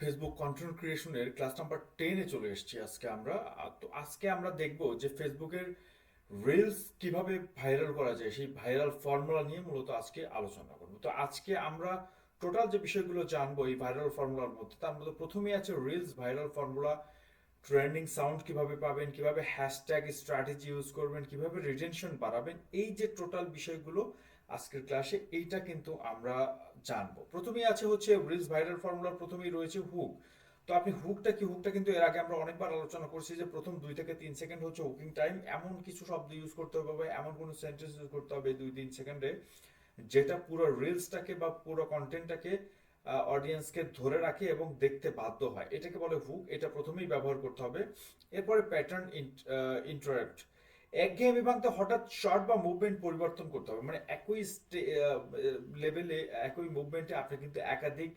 Facebook content ক্রিয়েশনের class number টেনে চলে এসেছি আজকে আমরা। তো আজকে আমরা দেখব যে ফেসবুকের রিলস কীভাবে ভাইরাল করা যায়, সেই ভাইরাল ফর্মুলা নিয়ে মূলত আজকে আলোচনা করব। তো আজকে আমরা টোটাল যে বিষয়গুলো জানব এই ভাইরাল ফর্মুলার মধ্যে, তার মধ্যে প্রথমেই আছে reels viral formula trending sound কীভাবে পাবেন, কীভাবে হ্যাশট্যাগ স্ট্র্যাটেজি ইউজ করবেন, কীভাবে রিটেনশন বাড়াবেন, এই যে টোটাল বিষয়গুলো আজকের ক্লাসে এইটা কিন্তু আমরা জানব। প্রথমেই আছে হচ্ছে রিলস ভাইরাল ফর্মুলার প্রথমেই রয়েছে হুক তো আপনি হুকটা কি? হুকটা কিন্তু এর আগে আমরা অনেকবার আলোচনা করছি যে প্রথম দুই থেকে তিন সেকেন্ড হচ্ছে হুকিং টাইম এমন কিছু শব্দ ইউজ করতে হবে বা এমন কোনো সেন্টেন্স ইউজ করতে হবে দুই তিন সেকেন্ডে যেটা পুরো রিলসটাকে বা পুরো কন্টেন্টটাকে অডিয়েন্সকে ধরে রাখে এবং দেখতে বাধ্য হয়। এটাকে বলে হুক এটা প্রথমেই ব্যবহার করতে হবে। এরপরে প্যাটার্ন ইন্টারাক্ট একঘেয়েমি ভাঙতে হঠাৎ শর্ট বা মুভমেন্ট পরিবর্তন করতে হবে। মানে একই লেভেলে একই মুভমেন্টে আপনি কিন্তু একাধিক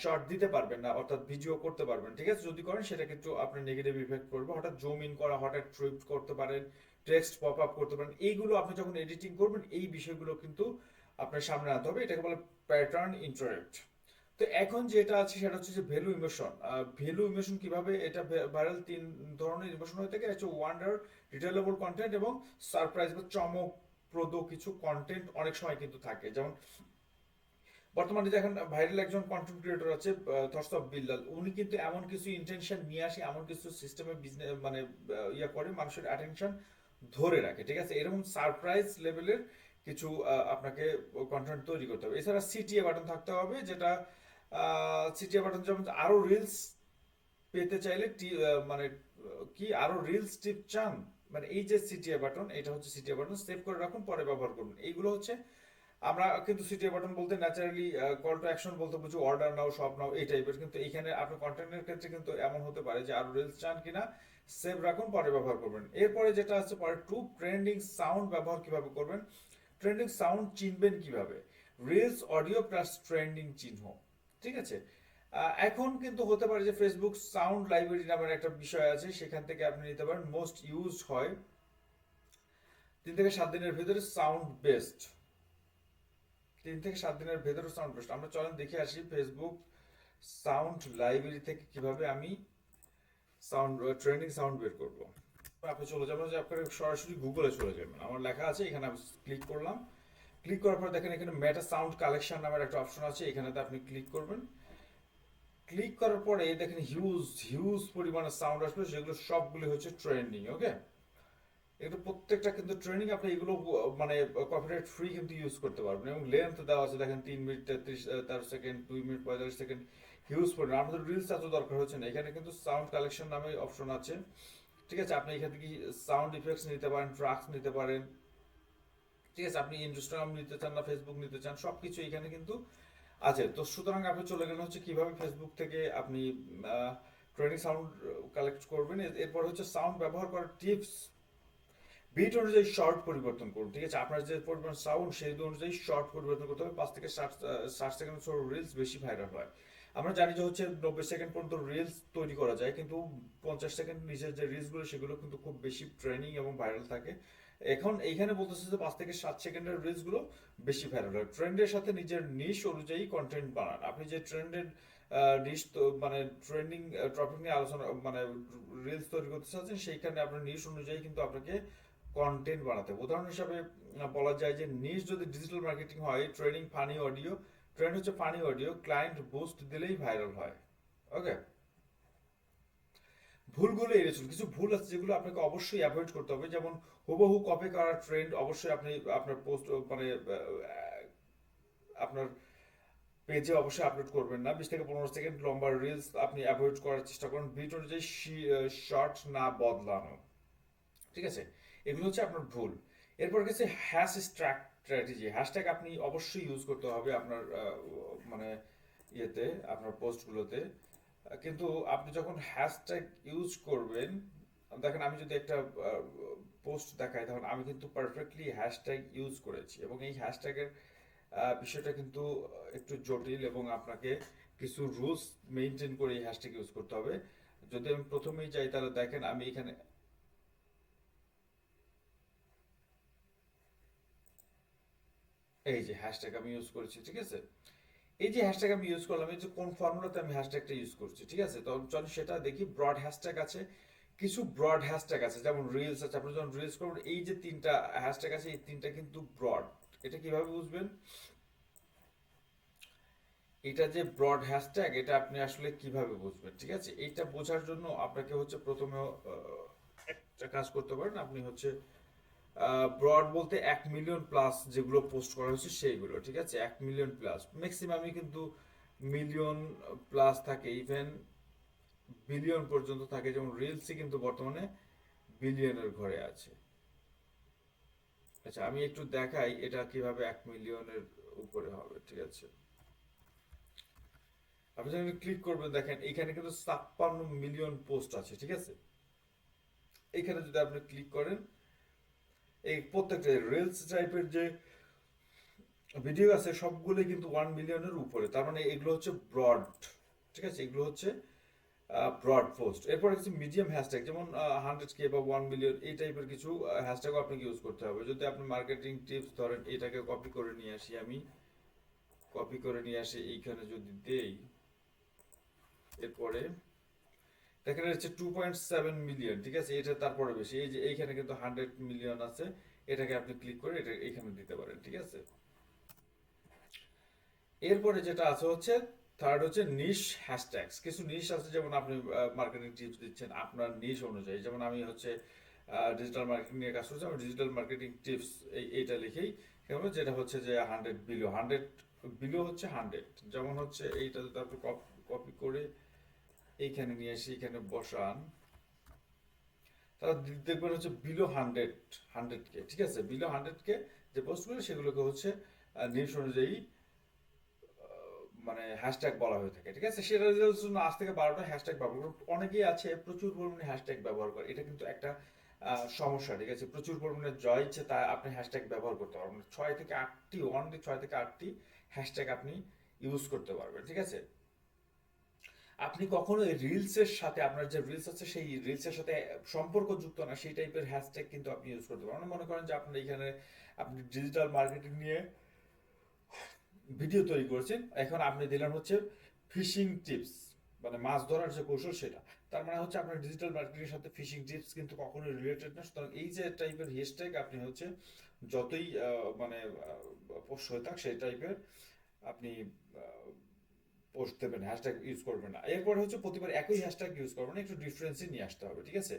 শর্ট দিতে পারবেন না, অর্থাৎ ভিডিও করতে পারবেন ঠিক আছে? যদি করেন, সেটা কিন্তু আপনার নেগেটিভ ইফেক্ট করবে হঠাৎ জুম ইন করা, হঠাৎ ট্রিপ করতে পারেন টেক্সট পপ আপ করতে পারেন, এইগুলো আপনি যখন এডিটিং করবেন, এই বিষয়গুলো কিন্তু আপনার সামনে আনতে হবে। এটাকে বলে প্যাটার্ন ইন্টারেক্ট তো এখন যেটা আছে সেটা হচ্ছে যে ভ্যালু ইমোশন ভ্যালু ইমোশন কীভাবে এটা ভাইরাল তিন ধরনের ইমোশন হয়ে থাকে হচ্ছে ওয়ান্ডার রিটেলেবল কন্টেন্ট এবং সারপ্রাইজ বা চমকপ্রদ কিছু কন্টেন্ট অনেক সময় কিন্তু থাকে। যেমন বর্তমানে দেখেন ভাইরাল একজন কন্টেন্ট ক্রিয়েটর আছে থরসব বিল্লাল। উনি কিন্তু এমন কিছু ইন্টেনশন নিয়ে আসে, এমন কিছু সিস্টেমে বিজনেস মানে ইয়া করে, মানুষের অ্যাটেনশন ধরে রাখে, ঠিক আছে? এরকম সারপ্রাইজ লেভেলের কিছু আপনাকে কন্টেন্ট তৈরি করতে হবে। এছাড়া সিটিএ বাটন থাকতে হবে, যেটা সিটিএ বাটন যেমন আরও রিলস পেতে চাইলে টি- মানে কি আরও রিলস টিপ চান? মানে এই যে সিটিএ বাটন, এটা হচ্ছে সিটিএ বাটন সেভ করে রাখুন, পরে ব্যবহার করুন। এইগুলো হচ্ছে আমরা কিন্তু সিটিএ বাটন বলতে ন্যাচারালি কল টু অ্যাকশন বলতে বুঝি অর্ডার নাও সব নাও, এই টাইপের কিন্তু এইখানে আপনার কন্টেন্টের ক্ষেত্রে কিন্তু এমন হতে পারে যে আরও রিলস চান কিনা সেভ রাখুন, পরে ব্যবহার করবেন। এরপরে যেটা আছে পরে টু ট্রেন্ডিং সাউন্ড ব্যবহার কীভাবে করবেন? ট্রেন্ডিং সাউন্ড চিনবেন কীভাবে? রিলস অডিও প্লাস ট্রেন্ডিং চিহ্ন। ঠিক আছে? এখন কিন্তু হতে পারে যে ফেসবুক সাউন্ড লাইব্রেরি নামের একটা বিষয় আছে, সেখান থেকে আপনি নিতে পারেন। মোস্ট ইউজ হয় তিন থেকে সাত দিনের ভিতরে সাউন্ড বেস্ট তিন থেকে সাত দিনের ভেতরে সাউন্ড বেস্ট আমরা চলেন দেখে আসি ফেসবুক সাউন্ড লাইব্রেরি থেকে কীভাবে আমি সাউন্ড ট্রেন্ডিং সাউন্ড বের করব। আপনি চলে যাবেন, যে আপনার সরাসরি গুগলে চলে যাবেন। আমার লেখা আছে, এখানে আমি ক্লিক করলাম। ক্লিক করার পর দেখেন এখানে মেটা সাউন্ড কালেকশন নামের একটা অপশন আছে, এখানেতে আপনি ক্লিক করবেন। ক্লিক করার পরে দেখেন হিউজ হিউজ পরিমাণে সাউন্ড আসবে যেগুলো সবগুলো হচ্ছে ট্রেন্ডিং ওকে এগুলো প্রত্যেকটা কিন্তু ট্রেনিং আপনি এগুলো মানে কপিরাইট ফ্রি কিন্তু ইউজ করতে পারবেন। এবং লেন্থ দেওয়া আছে, দেখেন তিন মিনিট তেত্রিশ তেরো সেকেন্ড দুই মিনিট পঁয়তাল্লিশ সেকেন্ড হিউজ পরিমাণ। আমাদের রিলস এত দরকার হচ্ছে না, এখানে কিন্তু সাউন্ড কালেকশন নামে অপশন আছে। ঠিক আছে, আপনি এখান থেকে সাউন্ড ইফেক্টস নিতে পারেন ট্রাক্স নিতে পারেন ঠিক আছে, আপনি ইনস্টাগ্রাম নিতে চান না ফেসবুক নিতে চান সব কিছু এখানে কিন্তু আছে। তো সুতরাং আপনি চলে গেলেন হচ্ছে কীভাবে ফেসবুক থেকে আপনি ট্রেনিং সাউন্ড কালেক্ট করবেন। এরপর হচ্ছে সাউন্ড ব্যবহার করার টিপস বিট অনুযায়ী শর্ট পরিবর্তন করুন, ঠিক আছে? আপনার যে পরিমাণ সাউন্ড সেই অনুযায়ী শর্ট পরিবর্তন করতে হবে। পাঁচ থেকে ষাট ষাট সেকেন্ড রিলস বেশি ভাইরাল হয়। আমরা জানি যে হচ্ছে নব্বই সেকেন্ড পর্যন্ত রিলস তৈরি করা যায়, কিন্তু পঞ্চাশ সেকেন্ড নিচের যে রিলসগুলো সেগুলো কিন্তু খুব বেশি ট্রেনিং এবং ভাইরাল থাকে। এখন এইখানে বলতেছে যে পাঁচ থেকে সাত সেকেন্ডের রিলসগুলো বেশি ভাইরাল ট্রেন্ডের সাথে নিজের নিশ অনুযায়ী কন্টেন্ট বানান আপনি যে ট্রেন্ডের নিশ মানে ট্রেন্ডিং টপিক নিয়ে আলোচনা মানে রিলস তৈরি করতে চাচ্ছেন, সেইখানে আপনার নিশ অনুযায়ী কিন্তু আপনাকে কন্টেন্ট বানাতে উদাহরণ হিসাবে বলা যায় যে নিজ যদি ডিজিটাল মার্কেটিং হয় ট্রেনিং ফানি অডিও ট্রেন্ড হচ্ছে ফানি অডিও ক্লায়েন্ট বুস্ট দিলেই ভাইরাল হয়। ওকে ভুলগুলো এড়িয়ে চলুন কিছু ভুল আছে যেগুলো আপনাকে অবশ্যই অ্যাভয়েড করতে হবে। যেমন হুবহু কপি করার ট্রেন্ড অবশ্যই আপনি, আপনার পোস্ট মানে আপনার পেজে অবশ্যই আপলোড করবেন না। বিশ থেকে পনেরো সেকেন্ড লম্বা রিলস আপনি অ্যাভয়েড করার চেষ্টা করুন। ভিডিও অনুযায়ী শর্ট না বদলানো। ঠিক আছে? এগুলো হচ্ছে আপনার ভুল। এরপর গেছে হ্যাশ স্ট্র্যাক স্ট্র্যাটেজি হ্যাশট্যাগ আপনি অবশ্যই ইউজ করতে হবে আপনার মানে ইয়েতে, আপনার পোস্টগুলোতে কিন্তু আপনি যখন হ্যাশট্যাগ ইউজ করবেন, দেখেন আমি যদি একটা পোস্ট দেখাই, তখন আমি কিন্তু পারফেক্টলি হ্যাশট্যাগ ইউজ করেছি এবং এই হ্যাশট্যাগের বিষয়টা কিন্তু একটু জটিল এবং আপনাকে কিছু রুলস মেনটেন করে এই হ্যাশট্যাগ ইউজ করতে হবে। যদি আমি প্রথমেই যাই, তাহলে দেখেন আমি এখানে এই যে হ্যাশট্যাগ আমি ইউজ করেছি, ঠিক আছে? এই যে হ্যাশট্যাগ আমি ইউজ করলাম, এই যে কোন ফর্মুলাতে আমি হ্যাশট্যাগটা ইউজ করছি, ঠিক আছে? তো চলো সেটা দেখি ব্রড হ্যাশট্যাগ আছে, কিছু ব্রড হ্যাশট্যাগ আছে, যেমন রিলস আছে, আপনি যখন রিলস করবেন, এই যে তিনটা হ্যাশট্যাগ আছে, এই তিনটা কিন্তু ব্রড এটা কীভাবে বুঝবেন? এটা যে ব্রড হ্যাশট্যাগ এটা আপনি আসলে কীভাবে বুঝবেন, ঠিক আছে? এইটা বোঝার জন্য আপনাকে হচ্ছে প্রথমে একটা কাজ করতে পারেন, আপনি হচ্ছে ব্রড বলতে এক মিলিয়ন প্লাস যেগুলো পোস্ট করা হয়েছে সেইগুলো, ঠিক আছে? এক মিলিয়ন প্লাস ম্যাক্সিমামই কিন্তু মিলিয়ন প্লাস থাকে ইভেন বিলিয়ন পর্যন্ত থাকে। যেমন রিলসই কিন্তু বর্তমানে বিলিয়নের ঘরে আছে। আচ্ছা আমি একটু দেখাই এটা কীভাবে এক মিলিয়নের উপরে হবে, ঠিক আছে? আপনি যখন ক্লিক করবেন, দেখেন, এখানে কিন্তু ছাপ্পান্ন মিলিয়ন পোস্ট আছে, ঠিক আছে? এখানে যদি আপনি ক্লিক করেন এই প্রত্যেকটা রিলস টাইপের যে ভিডিও আছে, সবগুলোই কিন্তু ওয়ান মিলিয়নের উপরে। তার মানে এগুলো হচ্ছে ব্রড ঠিক আছে? এগুলো হচ্ছে ব্রড পোস্ট এরপরে কিছু মিডিয়াম হ্যাশট্যাগ যেমন হান্ড্রেড কে বা ওয়ান মিলিয়ন এই টাইপের কিছু হ্যাশট্যাগও আপনাকে ইউজ করতে হবে। যদি আপনি মার্কেটিং টিপস ধরেন, এটাকে কপি করে নিয়ে আসি আমি। কপি করে নিয়ে আসি, এইখানে যদি দেই, এরপরে দেখেন হচ্ছে টু পয়েন্ট সেভেন মিলিয়ন ঠিক আছে? এটা তারপরে বেশি। এই যে এইখানে কিন্তু হান্ড্রেড মিলিয়ন আছে। এটাকে আপনি ক্লিক করে এটা এখানে দিতে পারেন, ঠিক আছে? এরপরে যেটা আছে হচ্ছে থার্ড হচ্ছে নিশ হ্যাশট্যাগস কিছু নিশ আছে, যেমন আপনি মার্কেটিং টিপস দিচ্ছেন আপনার নিশ অনুযায়ী। যেমন আমি হচ্ছে ডিজিটাল মার্কেটিং নিয়ে কাজ করছি আমি ডিজিটাল মার্কেটিং টিপস এই, এইটা লিখেই যেটা হচ্ছে যে হান্ড্রেড বিলো হান্ড্রেড বিলো হচ্ছে হান্ড্রেড যেমন হচ্ছে এইটা যদি আপনি কপি করে এইখানে নিয়ে এসে এখানে বসান। তারা দেখবেন হচ্ছে বিলো হান্ড্রেড হান্ড্রেড কে, ঠিক আছে? বিলো হান্ড্রেড কে যে পোস্টগুলো সেগুলোকে হচ্ছে নিউজ অনুযায়ী মানে হ্যাশট্যাগ বলা হয়ে থাকে, ঠিক আছে? সেটার জন্য আজ থেকে বারোটা হ্যাশট্যাগ ব্যবহার করে অনেকেই আছে, প্রচুর পরিমাণে হ্যাশট্যাগ ব্যবহার করে। এটা কিন্তু একটা সমস্যা, ঠিক আছে? প্রচুর পরিমাণে জয় ইচ্ছে তা আপনি হ্যাশট্যাগ ব্যবহার করতে পারবেন। ছয় থেকে আটটি অনলি ছয় থেকে আটটি হ্যাশট্যাগ আপনি ইউজ করতে পারবেন, ঠিক আছে? আপনি কখনো রিলসের সাথে, আপনার যে রিলস আছে, সেই রিলসের সাথে সম্পর্ক যুক্ত না, সেই টাইপের হ্যাশট্যাগ কিন্তু আপনি ইউজ করতে পারেন। মনে করেন যে আপনি এখানে আপনি ডিজিটাল মার্কেটিং নিয়ে ভিডিও তৈরি করেছেন। এখন আপনি দিলেন হচ্ছে ফিশিং টিপস মানে মাছ ধরার যে কৌশল সেটা। তার মানে হচ্ছে আপনার ডিজিটাল মার্কেটিংয়ের সাথে ফিশিং টিপস কিন্তু কখনোই রিলেটেড না। সুতরাং এই যে টাইপের হ্যাশট্যাগ আপনি হচ্ছে যতই মানে পোস্ট হয়ে থাক সেই টাইপের আপনি পোস্ট দেবেন হ্যাশট্যাগ ইউজ করবেন না। এরপরে হচ্ছে প্রতিবার একই হ্যাশট্যাগ ইউজ করবেন, একটু ডিফারেন্সই নিয়ে আসতে হবে, ঠিক আছে?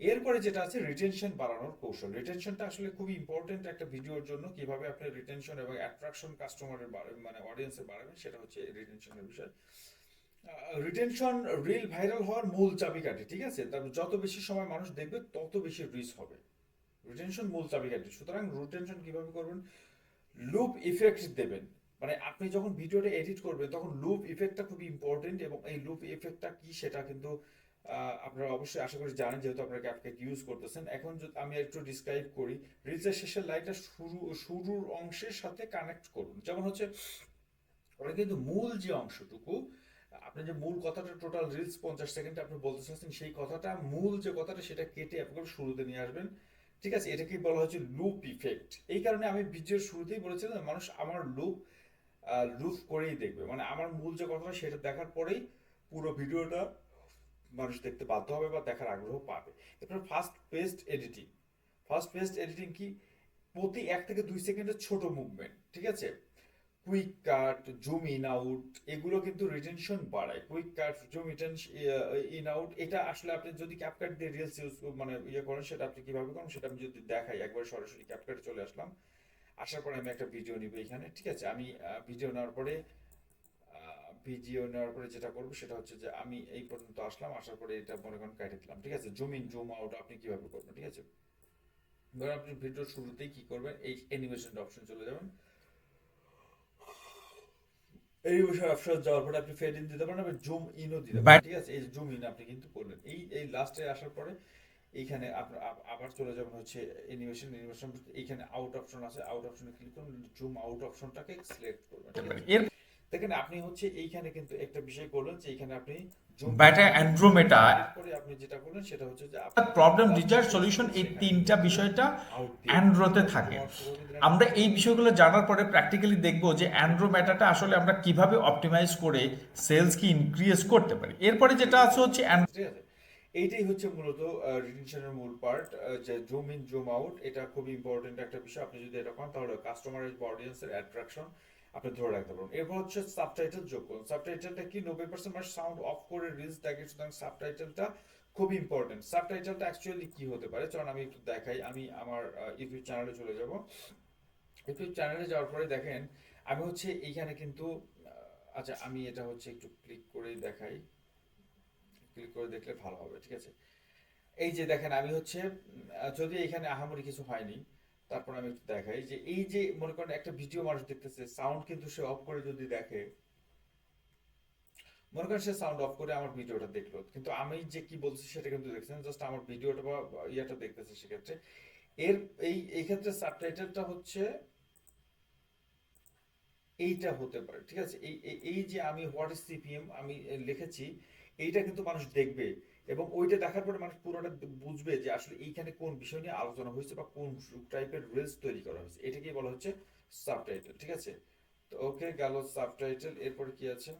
এরপরে যেটা আছে রিটেনশন বাড়ানোর কৌশল। রিটেনশনটা আসলে খুবই ইম্পর্টেন্ট একটা ভিডিওর জন্য, কীভাবে আপনি রিটেনশন এবং অ্যাট্রাকশন কাস্টমারের মানে অডিয়েন্সের বাড়াবেন, সেটা হচ্ছে রিটেনশনের বিষয়। রিটেনশন রিল ভাইরাল হওয়ার মূল চাবিকাঠি, ঠিক আছে? তারপর যত বেশি সময় মানুষ দেখবে, তত বেশি রিচ হবে। রিটেনশন মূল চাবিকাঠি। সুতরাং রিটেনশন কীভাবে করবেন? লুপ ইফেক্ট দেবেন। মানে আপনি যখন ভিডিওটা এডিট করবেন, তখন লুপ ইফেক্টটা খুবই ইম্পর্টেন্ট এবং এই লুপ ইফেক্টটা কি সেটা কিন্তু আপনারা অবশ্যই আশা করি জানেন যেহেতু আপনারা ক্যাপকাট ইউজ করতেছেন। এখন যদি আমি একটু ডিসক্রাইব করি। রিলসের শেষের লাইনটা শুরু, শুরুর অংশের সাথে কানেক্ট করুন। যেমন হচ্ছে, ওটা কিন্তু মূল যে অংশটুকু, আপনি যে মূল কথাটা টোটাল রিলস পঞ্চাশ সেকেন্ডে আপনি বলতে চাচ্ছেন, সেই কথাটা, মূল যে কথাটা সেটা কেটে আপনার শুরুতে নিয়ে আসবেন। ঠিক আছে? এটাকেই বলা হচ্ছে লুপ ইফেক্ট এই কারণে আমি ভিডিওর শুরুতেই বলেছিলাম মানুষ আমার লুপ লুপ করেই দেখবে। মানে আমার মূল যে কথাটা সেটা দেখার পরেই পুরো ভিডিওটা মানুষ দেখতে বাধ্য হবে বা দেখার আগ্রহ পাবে। এরপর fast paced editing fast paced editing কি? প্রতি এক থেকে দুই সেকেন্ডের ছোট মুভমেন্ট ঠিক আছে? Quick cut zoom in out এগুলো কিন্তু রিটেনশন বাড়ায়। Quick cut zoom in out এটা আসলে আপনি যদি ক্যাপকাট দিয়ে রিলস ইউজ মানে ইয়ে করেন, সেটা আপনি কীভাবে করেন, সেটা আমি যদি দেখাই, একবার সরাসরি ক্যাপকাটে চলে আসলাম। আসার পরে আমি একটা ভিডিও নিব এখানে ঠিক আছে? আমি ভিডিও নেওয়ার পরে ভিডিও নেওয়ার পরে যেটা করব সেটা হচ্ছে যে আমি এই পর্যন্ত আসলাম আসার পরে এটা মনে করেন কেটে দিলাম ঠিক আছে? জুম ইন জুম আউট আপনি কীভাবে করবেন ঠিক আছে? ধরুন আপনি ভিডিওর শুরুতেই কি করবেন এই অ্যানিমেশন অপশন চলে যাবেন। এই বিষয়ে অপশন যাওয়ার পরে আপনি ফেড ইন দিতে পারেন জুম ইনও দিতে পারেন ঠিক আছে? এই জুম ইন আপনি কিন্তু করলেন। এই এই লাস্টে আসার পরে এইখানে আবার চলে যাবেন হচ্ছে অ্যানিমেশন অ্যানিমেশন এইখানে আউট অপশন আছে আউট অপশনে ক্লিক করুন জুম আউট অপশনটাকে সিলেক্ট করবেন দেখেন আপনি হচ্ছে এইখানে কিন্তু একটা বিষয় করলেন যে এইখানে আপনি zoom বা অ্যান্ড্রোমেটা এরপরে আপনি যেটা করলেন সেটা হচ্ছে যে আপনি প্রবলেম রিজার্ভ সলিউশন এই তিনটা বিষয়টা অ্যান্ড্রোতে থাকে। আমরা এই বিষয়গুলো জানার পরে প্র্যাকটিক্যালি দেখব যে অ্যান্ড্রোমেটাটা আসলে আমরা কীভাবে অপটিমাইজ করে সেলস কি ইনক্রিজ করতে পারি। এরপরে যেটা আছে হচ্ছে আছে? এইটাই হচ্ছে মূলত রিটেনশনের মূল পার্ট যে জুম ইন জুম আউট এটা খুব ইম্পর্টেন্ট একটা বিষয়। আপনি যদি এটা করেন, তাহলে কাস্টমারের অডিয়েন্সের অ্যাট্রাকশন আপনি ধরে রাখতে পারবেন। এরপর হচ্ছে সাবটাইটেল যোগ করুন। সাবটাইটেলটা কি? নব্বই পার্সেন্ট মানুষ সাউন্ড অফ করে রিলস দেখে, সুতরাং সাবটাইটেলটা খুব ইম্পর্টেন্ট সাবটাইটেলটা অ্যাকচুয়ালি কি হতে পারে? চলুন আমি একটু দেখাই। আমি আমার ইউটিউব চ্যানেলে চলে যাব। ইউটিউব চ্যানেলে যাওয়ার পরে দেখেন, আমি হচ্ছে এইখানে কিন্তু আচ্ছা আমি এটা হচ্ছে একটু ক্লিক করে দেখাই। ক্লিক করে দেখলে ভালো হবে, ঠিক আছে? এই যে দেখেন, আমি হচ্ছে যদি এখানে আহামরি কিছু হয়নি, তারপর আমি একটু দেখাই যে এই যে মনে করেন একটা ভিডিও মানুষ দেখতেছে সাউন্ড কিন্তু সে অফ করে যদি দেখে, মনে করেন সে সাউন্ড অফ করে আমার ভিডিওটা দেখল, কিন্তু আমি যে কি বলছি সেটা কিন্তু দেখছেন জাস্ট আমার ভিডিওটা বা ইয়েটা দেখতেছে সেক্ষেত্রে। এর এই এই ক্ষেত্রে সাবটাইটেলটা হচ্ছে, এইটা হতে পারে, ঠিক আছে? এই, এই- যে আমি হোয়াট ইজ সিপিএম আমি লিখেছি এইটা কিন্তু মানুষ দেখবে এবং ওইটা দেখার পরে মানুষ পুরোটা বুঝবে যে আসলে এইখানে কোন বিষয় নিয়ে আলোচনা হয়েছে বা কোন টাইপের রিলস তৈরি করা হয়েছে। এটাকেই বলা হচ্ছে সাবটাইটেল ঠিক আছে? তো ওকে গেল সাবটাইটেল এরপরে কি আছে?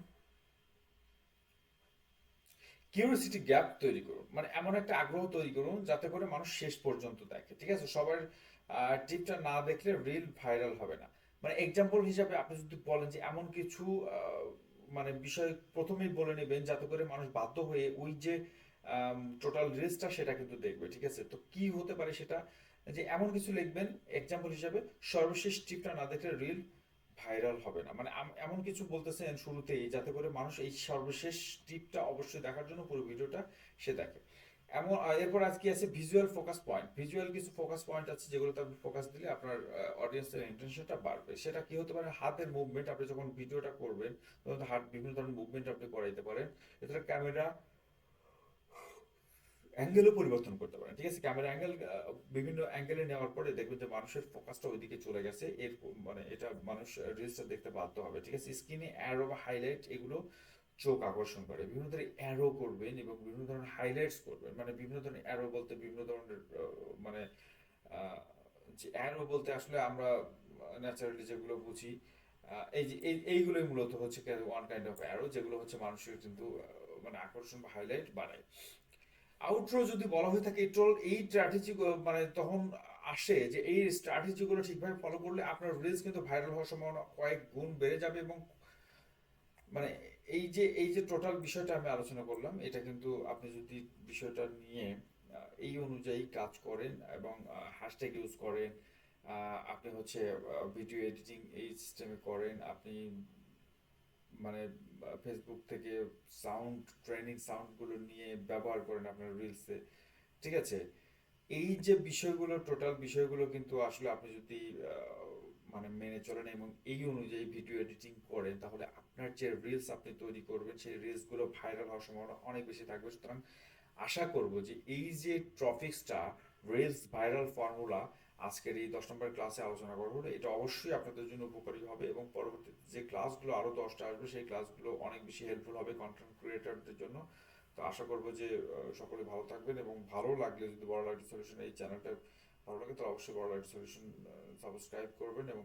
কিউরিয়াসিটি গ্যাপ তৈরি করুন মানে এমন একটা আগ্রহ তৈরি করুন যাতে করে মানুষ শেষ পর্যন্ত দেখে, ঠিক আছে? সবার টিপটা না দেখলে রিল ভাইরাল হবে না। মানে এক্সাম্পল হিসাবে আপনি যদি বলেন যে এমন কিছু মানে বিষয় প্রথমেই বলে নেবেন যাতে করে মানুষ বাধ্য হয়ে ওই যে টোটাল রিলসটা সেটা কিন্তু দেখবে, ঠিক আছে? তো কি হতে পারে সেটা? যে এমন কিছু লিখবেন এক্সাম্পল হিসাবে, সর্বশেষ টিপটা না দেখলে রিল ভাইরাল হবে না। মানে এমন কিছু বলতেছেন শুরুতেই, যাতে করে মানুষ এই সর্বশেষ টিপটা অবশ্যই দেখার জন্য পুরো ভিডিওটা সে দেখে। এমন এরপর আজকে আছে ভিজুয়াল ফোকাস পয়েন্ট ভিজুয়াল কিছু ফোকাস পয়েন্ট আছে যেগুলোতে আপনি ফোকাস দিলে আপনার অডিয়েন্সের ইন্টেনশনটা বাড়বে। সেটা কি হতে পারে? হাতের মুভমেন্ট আপনি যখন ভিডিওটা করবেন, তখন হাত বিভিন্ন ধরনের মুভমেন্ট আপনি করাইতে পারেন। এছাড়া ক্যামেরা অ্যাঙ্গেলও পরিবর্তন করতে পারেন। ঠিক আছে? ক্যামেরা অ্যাঙ্গেল বিভিন্ন অ্যাঙ্গেলে নেওয়ার পরে দেখবেন যে মানুষের ফোকাসটা ওইদিকে চলে গেছে। এর মানে এটা মানুষ রিলসটা দেখতে বাধ্য হবে। ঠিক আছে? স্ক্রিনে অ্যারো বা হাইলাইট এগুলো চোখ আকর্ষণ করে। বিভিন্ন ধরনের অ্যারো করবেন এবং বিভিন্ন ধরনের হাইলাইটস করবেন। মানে বিভিন্ন ধরনের অ্যারো বলতে বিভিন্ন ধরনের মানে যে অ্যারো বলতে আসলে আমরা ন্যাচারালি যেগুলো বুঝি এই যে এইগুলোই মূলত হচ্ছে ওয়ান কাইন্ড অফ অ্যারো যেগুলো হচ্ছে মানুষের কিন্তু মানে আকর্ষণ বা হাইলাইট বাড়ায় আউটরো যদি বলা হয়ে থাকে টোল এই স্ট্র্যাটেজি মানে তখন আসে যে এই স্ট্র্যাটেজি গুলো ঠিকভাবে ফলো করলে আপনার রিলস কিন্তু ভাইরাল হওয়ার সম্ভাবনা কয়েক গুণ বেড়ে যাবে এবং মানে এই যে এই যে টোটাল বিষয়টা আমি আলোচনা করলাম, এটা কিন্তু আপনি যদি বিষয়টা নিয়ে এই অনুযায়ী কাজ করেন এবং হ্যাশট্যাগ ইউজ করেন আপনি হচ্ছে ভিডিও এডিটিং এই সিস্টেমে করেন, আপনি মানে ফেসবুক থেকে সাউন্ড ট্রেনিং সাউন্ডগুলো নিয়ে ব্যবহার করেন আপনার রিলসে ঠিক আছে? এই যে বিষয়গুলো টোটাল বিষয়গুলো কিন্তু আসলে আপনি যদি মানে মেনে চলেন এবং এই অনুযায়ী ভিডিও এডিটিং করেন, তাহলে আপনার যে রিলস আপনি তৈরি করবেন, সেই রিলসগুলো ভাইরাল হওয়ার সম্ভাবনা অনেক বেশি থাকবে। সুতরাং আশা করব যে এই যে টপিক্সটা রিলস ভাইরাল ফর্মুলা আজকের এই দশ নম্বর ক্লাসে আলোচনা করব এটা অবশ্যই আপনাদের জন্য উপকারী হবে এবং পরবর্তী যে ক্লাসগুলো আরও দশটা আসবে, সেই ক্লাসগুলো অনেক বেশি হেল্পফুল হবে কন্টেন্ট ক্রিয়েটরদের জন্য। তো আশা করব যে সকলে ভালো থাকবেন এবং ভালো লাগলে যদি বড় লাইট সলিউশন এই চ্যানেলটা ভালো লাগে, তাহলে অবশ্যই বড় লাইট সলিউশন সাবস্ক্রাইব করবেন এবং